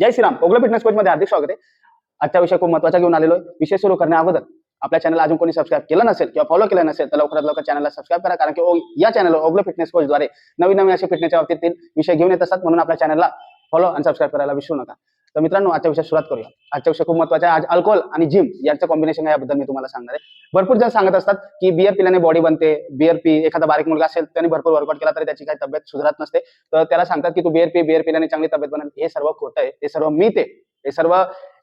जय Shriram. Oglo fitness coach मध्ये हार्दिक स्वागत आहे. आजचा विषय खूप महत्त्वाचा घेऊन आलेलो आहे. विषय सुरू करण्या अगोदर आपल्या चॅनल अजून कोणी सबस्क्राईब केलं नसेल किंवा फॉलो केलं नसेल तर लवकरात लवकर चॅनलला सबस्क्राईब करा. कारण की ओ- या चॅनलवर ओगलो फिटनेस कोचद्वारे नवीन नवीन असे फिटनेसच्या बाबतीतील विषय घेऊन येत असतात. म्हणून आपल्या चॅनलला फॉलो आणि सबस्क्राईब करायला विसरू नका. तर मित्रांनो आजच्या विषय सुरुवात करूया. आजच्या विषय खूप महत्त्वाचा आहे. आज अल्कोहोल आणि जिम यांचं कॉम्बिनेशन आहे याबद्दल मी तुम्हाला सांगणार आहे. भरपूर जण सांगत असतात की बिअर पिल्याने बॉडी बनते बिअर पी एखादा बारीक मुलगा असेल त्याने भरपूर वर्कआउट केला तरी त्याची काही तब्येत सुधारत नसते. तर त्याला सांगतात की तू बिअर पी बिअर पिल्याने चांगली तब्येत बनेल. हे सर्व खोटं आहे. हे सर्व मी ते हे सर्व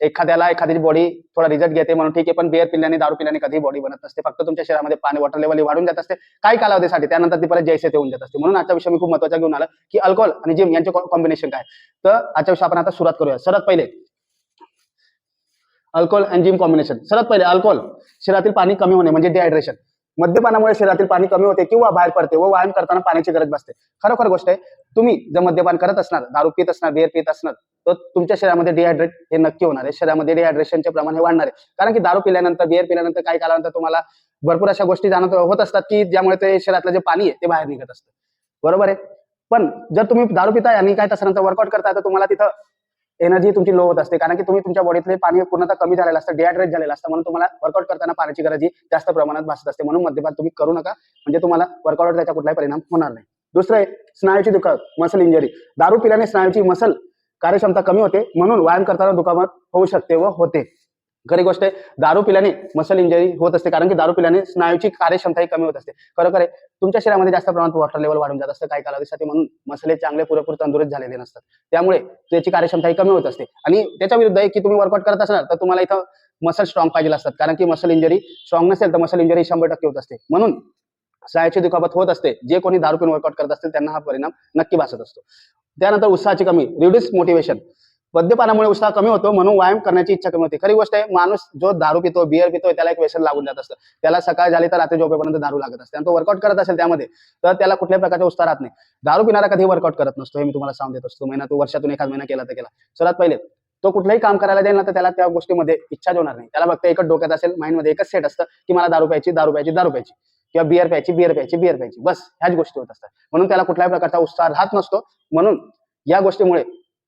एखाद्याला एखादी बॉडी थोडा रिझल्ट घेते म्हणून ठीक आहे पण बिअर पिल्याने दारू पिल्याने कधी बॉडी बनत नसते. फक्त तुमच्या शरीरामध्ये पाणी वॉटर लेवल वाढून जात असते. काही कालावधीसाठी त्यानंतर ती परत जैसे ते होऊन जात असते. म्हणून आजचा विषय मी खूप महत्त्वाचा घेऊन आला की अल्कोहोल आणि जिम यांचे कॉम्बिनेशन काय? तर आजच्या विषय आपण आता सुरुवात करूया. सर्वात पहिले अल्कोहोल अँड जिम कॉम्बिनेशन सर्वात पहिले अल्कोहोल शरीरातील पाणी कमी होणे म्हणजे डिहायड्रेशन मद्यपानामुळे शरीरातील पाणी कमी होते किंवा बाहेर पडते व व्यायाम करताना पाण्याची गरज भासते. खरोखर गोष्ट आहे तुम्ही जर मद्यपान करत असणार दारू पित असणार बिअर पित असणार तर तुमच्या शरीरामध्ये डिहायड्रेट हे नक्की होणार आहे. शरीरामध्ये डिहायड्रेशनचे प्रमाण हे वाढणार आहे. कारण की दारू पिल्यानंतर बिअर पिल्यानंतर काही कालानंतर तुम्हाला भरपूर अशा गोष्टी जाणवत होत असतात की ज्यामुळे ते शरीरातलं जे पाणी आहे ते बाहेर निघत असतं. बरोबर आहे? पण जर तुम्ही दारू पिताय आणि काय तसं नंतर वर्कआउट करताय तर तुम्हाला तिथं एनर्जी तुमची लो होत असते. कारण की तुम्ही तुमच्या बॉडीतले पाणी पूर्णतः कमी झालेलं असतं डिहायड्रेट झालेलं असतं. म्हणून तुम्हाला वर्कआउट करताना पाण्याची गरज ही जास्त प्रमाणात भासत असते. म्हणून मद्यपान तुम्ही करू नका. म्हणजे तुम्हाला वर्कआउट त्याचा कुठलाही परिणाम होणार नाही. दुसरं आहे स्नायूची दुखापत मसल इंजरी दारू पिल्याने स्नायूची मसल कार्यक्षमता कमी होते. म्हणून व्यायाम करताना दुखापत होऊ शकते व होते. खरी गोष्ट आहे दारू पिल्याने मसल इंजरी होत असते कारण की दारू पिल्याने स्नायूची कार्यक्षमताही कमी होत असते. खरोखर आहे तुमच्या शरीरामध्ये जास्त प्रमाणात वॉटर लेवल वाढून जात असतं काही कालावधीसाठी म्हणून मसले चांगले पुरेपूर तंदुरुस्त झालेले नसतात. त्यामुळे त्याची कार्यक्षमताही कमी होत असते. आणि त्याच्या विरुद्ध आहे की तुम्ही वर्कआउट करत असणार तर तुम्हाला इथं मसल स्ट्रॉंग पाहिजे असतात. कारण की मसल इंजरी स्ट्रॉंग नसेल तर मसल इंजरी शंभर टक्के होत असते. म्हणून स्नायूची दुखापत होत असते. जे कोणी दारू पिऊन वर्कआउट करत असतील त्यांना हा परिणाम नक्की भासत असतो. त्यानंतर उत्साहाची कमी रिड्यूस मोटिवेशन मद्यपानामुळे उत्साह कमी होतो म्हणून व्यायाम करण्याची इच्छा कमी होते. खरी गोष्ट आहे माणूस जो दारू पितो बियर पितो त्याला एक व्यसन लागून जात असतं. त्याला सकाळ झाली तर रात्री झोपेपर्यंत दारू लागत असते. आणि तो वर्कआउट करत असेल त्यामध्ये तर त्याला कुठल्याही प्रकारचा उत्साह राहत नाही. दारू पिणारा कधी वर्कआउट करत नसतो हे मी तुम्हाला सांगून देत असतो. महिना तू वर्षातून एखाद महिना केला तर केला. सर्वात पहिले तो कुठलंही काम करायला जाईल ना तर त्याला त्या गोष्टीमध्ये इच्छा होणार नाही. त्याला फक्त एकच डोक्यात असेल माइंडमध्ये एकच सेट असतं की मला दारू प्यायची दारू प्यायची दारू प्यायची. किंवा बियर प्यायची बियर प्यायची बियर प्यायची. बस ह्याच गोष्टी होत असतात. म्हणून त्याला कुठल्याही प्रकारचा उत्साह राहत नसतो. म्हणून या गोष्टीमुळे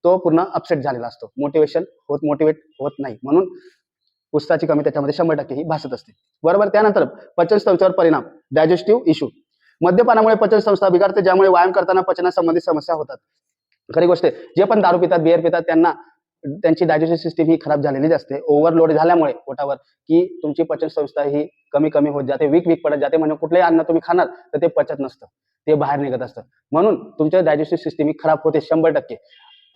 तो पूर्ण अपसेट झालेला असतो. मोटिवेशन होत मोटिवेट होत नाही. म्हणून उत्साहाची कमी त्याच्यामध्ये शंभर टक्के ही भासत असते. बरोबर? त्यानंतर पचन संस्थेवर परिणाम. डायजेस्टिव्ह इश्यू मद्यपानामुळे पचन संस्था बिघडते ज्यामुळे व्यायाम करताना पचनासंबंधी समस्या होतात. खरी गोष्ट जे पण दारू पितात बिअर पितात त्यांना त्यांची डायजेस्टिव्ह सिस्टीम ही खराब झालेली असते. ओव्हरलोड झाल्यामुळे पोटावर की तुमची पचन संस्था ही कमी कमी होत जाते वीक वीक पडत जाते म्हणजे कुठलंही अन्न तुम्ही खाणार तर ते पचत नसतं. ते बाहेर निघत असतं. म्हणून तुमच्या डायजेस्टिव्ह सिस्टीम ही खराब होते शंभर टक्के.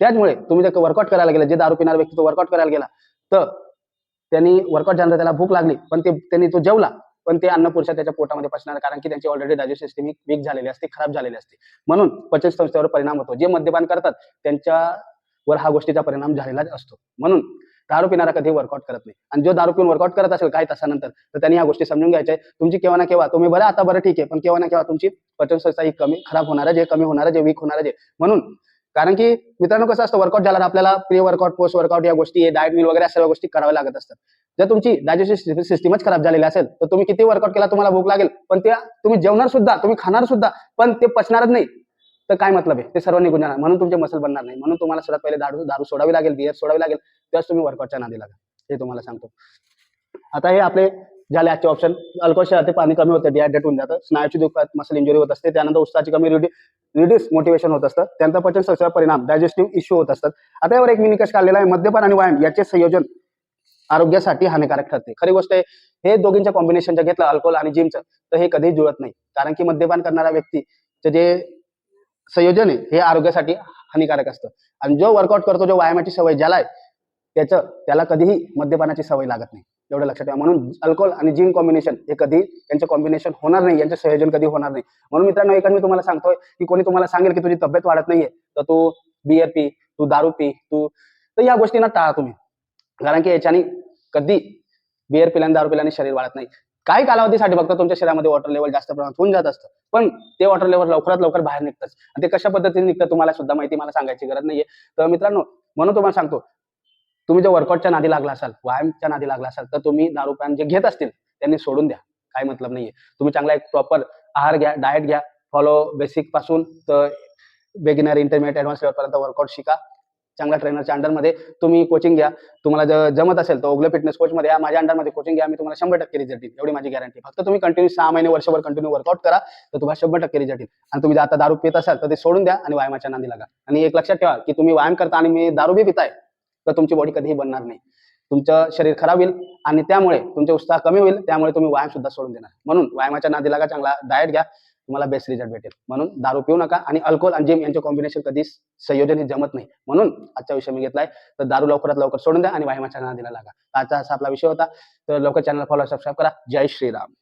त्याचमुळे तुम्ही जर वर्कआउट करायला गेला जे दारू पिणारा व्यक्ती तो वर्कआउट करायला गेला तर त्यांनी वर्कआउट झाल्यानंतर त्याला भूक लागली पण ते त्यांनी तो जेवला पण ते अन्न पुरुषा त्याच्या पोटामध्ये पचणार कारण की त्यांची ऑलरेडी डायजेस्ट सिस्टीम वीक झालेली असते खराब झालेली असते. म्हणून पचन संस्थेवर परिणाम होतो. जे मद्यपान करतात त्यांच्यावर हा गोष्टीचा परिणाम झालेलाच असतो. म्हणून दारू पिणारा कधी वर्कआउट करत नाही. आणि जो दारू पिऊन वर्कआउट करत असेल काही तासानंतर तर त्यांनी या गोष्टी समजून घ्यायच्या तुमची केव्हा ना केव्हा तुम्ही बरं आता बरं ठीक आहे पण केव्हा ना केव्हा तुमची पचन संस्था ही कमी खराब होणार आहे जे कमी होणार जे वीक होणार जे म्हणून कारण की मित्रांनो कसं असतं वर्कआउट झाला तर आपल्याला प्री वर्कआउट पोस्ट वर्कआउट या गोष्टी डायट मिल वगैरे सर्व गोष्टी कराव्या लागत असतात. जर तुमची डायजेस्टिव्ह सिस्टीमच खराब झालेली असेल तर तुम्ही किती वर्कआउट केला तुम्हाला भूक लागेल पण त्या तुम्ही जेवणार सुद्धा तुम्ही खाणार सुद्धा पण ते पचणारच नाही. तर काय मतलब आहे? ते सर्व निघून जाणार म्हणून तुमचे मसल बनणार नाही. म्हणून तुम्हाला सर्वात पहिले दारू दारू सोडावी लागेल बिअर सोडावी लागेल तेव्हाच तुम्ही वर्कआउटच्या नादी लागा. हे तुम्हाला सांगतो. आता हे आपले झाले आजचे ऑप्शन अल्कोहोल ते पाणी कमी होतं डिहायड्रेट होऊन जातं. स्नायूची दुखत मसल इंजुरी होत असते. त्यानंतर उत्साहाची कमी रिड्यूस मोटिवेशन होत असतं. त्यानंतर पचन संस्थेवर परिणाम डायजेस्टिव्ह इश्यू होत असतात. आता यावर एक मी निकष काढलेला आहे. मद्यपान आणि व्यायाम याचे संयोजन आरोग्यासाठी हानिकारक ठरते. खरी गोष्ट आहे हे दोघींच्या कॉम्बिनेशनच्या घेतलं अल्कोहोल आणि जिमचं तर हे कधीही जुळत नाही. कारण की मद्यपान करणारा व्यक्तीचे जे संयोजन आहे हे आरोग्यासाठी हानिकारक असतं. आणि जो वर्कआउट करतो जो व्यायामाची सवय ज्याला आहे त्याचं त्याला कधीही मद्यपानाची सवय लागत नाही. एवढं लक्षात ठेवा. म्हणून अल्कोहोल आणि जिम कॉम्बिनेशन हे कधी यांचं कॉम्बिनेशन होणार नाही यांचं संयोजन कधी होणार नाही. म्हणून मित्रांनो एक मी तुम्हाला सांगतोय की कोणी तुम्हाला सांगेल की तुझी तब्येत वाढत नाहीये तर तू बिअर पी तू दारू पी तू तर या गोष्टींना टाळा तुम्ही. कारण की याच्याने कधी बिअर पिल्याने दारू पिल्याने शरीर वाढत नाही. काही कालावधीसाठी फक्त तुमच्या शरीरामध्ये वॉटर लेवल जास्त प्रमाणात होऊन जात असतं. पण ते वॉटर लेवल लवकरात लवकर बाहेर निघतात आणि ते कशा पद्धतीने निघतं तुम्हाला सुद्धा माहिती मला सांगायची गरज नाहीये. तर मित्रांनो म्हणून तुम्हाला सांगतो तुम्ही जर वर्कआउटच्या नादी लागला असाल व्यायामच्या नादी लागला असाल तर तुम्ही दारू पान जे घेत असतील त्यांनी सोडून द्या. काय मतलब नाहीये. तुम्ही चांगला एक प्रॉपर आहार घ्या डाएट घ्या फॉलो बेसिकपासून तर बेगिनर इंटरमिडिएट ऍडव्हान्स लेवलपर्यंत वर्कआउट शिका. चांगल्या ट्रेनरच्या अंडरमध्ये तुम्ही कोचिंग घ्या. तुम्हाला जर जमत असेल तर ओगले फिटनेस कोच मध्ये या. माझ्या अंडरमध्ये कोचिंग घ्या. मी तुम्हाला शंभर टक्के रिझल्ट देईल एवढी माझी गॅरंटी फक्त तुम्ही कंटिन्यू सहा महिने वर्षभर कंटिन्यू वर्कआउट करा तर तुम्हाला शंभर टक्के रिझल्ट येईल. आणि तुम्ही जर आता दारू पित असाल तर ते सोडून द्या आणि व्यायामाच्या नांदी लागा. आणि एक लक्षात ठेवा की तुम्ही व्यायाम करता आणि मी दारू बी पिताय. तर तुमची बॉडी कधीही बनणार नाही. तुमचं शरीर खराब होईल आणि त्यामुळे तुमचे उत्साह कमी होईल त्यामुळे तुम्ही व्यायाम सुद्धा सोडून देणार. म्हणून व्यायामाच्या नादी लागा चांगला डाएट घ्या तुम्हाला बेस्ट रिझल्ट भेटेल. म्हणून दारू पिऊ नका आणि अल्कोहोल आणि जिम यांचे कॉम्बिनेशन कधीच संयोजन हे जमत नाही. म्हणून आजचा विषय मी घेतलाय तर दारू लवकरात लवकर सोडून द्या आणि व्यायामाच्या नादीला लागा. आजचा असा आपला विषय होता तर लवकर चॅनल फॉलो सबस्क्राईब करा. जय श्रीराम.